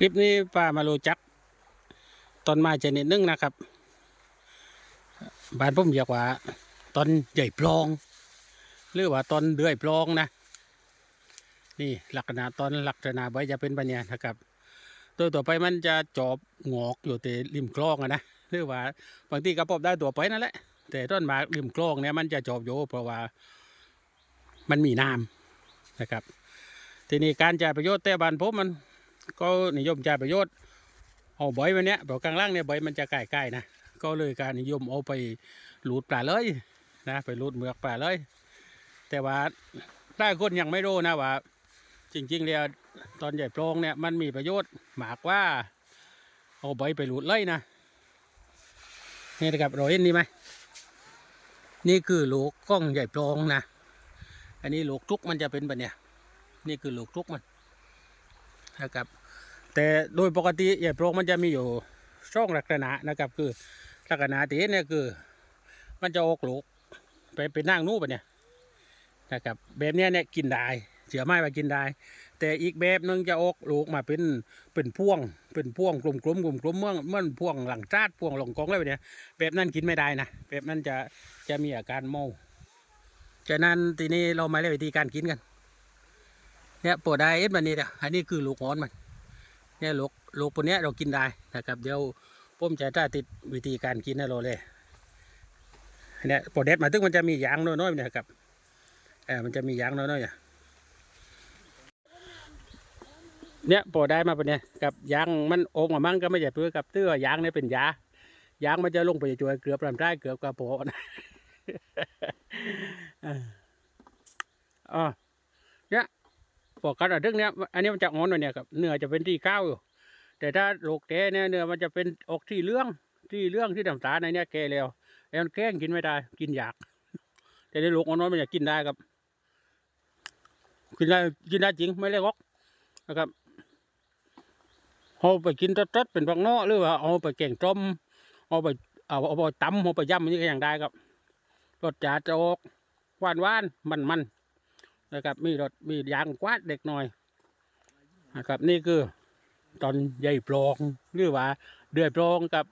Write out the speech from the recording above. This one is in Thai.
คลิปนี้ป้ามารู้จักต้นไม้ชนิดนึงนะครับ บ้านผมเรียกว่าต้นใหญ่ปลอง หรือว่าต้นเดือยปลองนะ นี่ลักษณะต้นลักษณะใบจะเป็นแบบเนี้ยนะครับตัวต่อไปมันจะจอบงอกอยู่แต่ริมคลองอะนะหรือว่าบางทีก็พบได้ตัวไปนั่นแหละ แต่ต้นม้ริมคลองเนี่ยมันจะจอบอยู่เพราะว่ามันมีน้ำนะครับ ทีนี้การจ่ายประโยชน์แต่บ้านผมมัน ก็นิยมจ่ายประโยชน์เอาใบมันเนี้ยแบบกลางล่างเนี่ยใบมันจะใกล้ๆนะก็เลยการนิยมเอาไปหลูดปลาเลยนะไปหลูดเมือกปลาเลย แต่ว่าหลายคนยังไม่รู้นะว่า จริงๆแล้วตอนใหญ่โปรงเนี่ยมันมีประโยชน์หมากกว่า เอาใบไปหลูดเลยนะนี่นะครับเราเห็นนี่ไหมนี่คือลูกกล้องใหญ่โปรงนะอันนี้ลูกทุกมันจะเป็นแบบเนี้ยนี่คือลูกทุกมันนะครับ แต่โดยปกติใหญ่โปรงมันจะมีอยู่ช่องลักษณะนะครับคือลักษณะที่เนเนี่ยคือ มันจะออกลูกไปเป็นนั่งนู่ปะเนี่ยนะครับแบบเนี้ยเนี่ยกินได้เสือไม้มากินได้ แต่อีกแบบหนึงจะออกลูกมาเป็นเป็นพ่วง เป็นพ่วงกลมๆกลมกลมเมื่อเมื่อพ่วงหลังจาดพ่วงหลงกองอะไรแบบเนี้ยแบบนั้นกินไม่ได้นะแบบนั้นจะจะมีอาการเมาฉะนั้นทีนี้เรามาเล่นวิธีการกินกันเนี่ยปวดได้เอ็ดมันนี่เนี่ยอันนี้คือลูกหอนมัน เนี่ยลูกลูกตัวเนี้ยเรากินได้นะครับ เดี๋ยวผมจะถ้าติดวิธีการกินให้เราเลยเนี่ยปวดเด็ดมาถึงมันจะมียางน้อยๆเนี่ยครับเออมันจะมียางน้อยๆอะเนี่ยปวดได้มาปะเนี่ยกับยางมันโองมามั่งก็ไม่ใช่เพื่อกับเตื้อยางเนี่ยเป็นยายางมันจะลงไปช่วยเกือบลำไส้เกือบกระโปงนะเออ อ๋อปกติเรื่องเนี้ยอันนี้มันจะอ่อนหน่อยเนี่ยครับเนื้อจะเป็นที่ก้าวอยู่ แต่ถ้าโลกแก่เนี่ยเนื้อมันจะเป็นออกที่เรื่องที่เรื่องที่ดำตาในเนี้ยแก่แล้วไอ้มันแกล้งกินไม่ได้ กินอยาก แต่ในโลกอ่อนๆมันอยากกินได้ครับ กินได้กินได้จริงไม่ได้งอกนะครับเอาไปกินตดๆเป็นผักนาะหรือว่าเอาไปแกงต้มเอาไปเอาเอาไปตำเอาไปย่ำอันนี้ก็ยังได้ครับรสจัดจะออกหวานหวานมันมัน นะครับ มีรถมียางกวาดเด็กหน่อยนะครับ นี่คือตอนใหญ่ปลองหรือว่าเดือยปลองกับ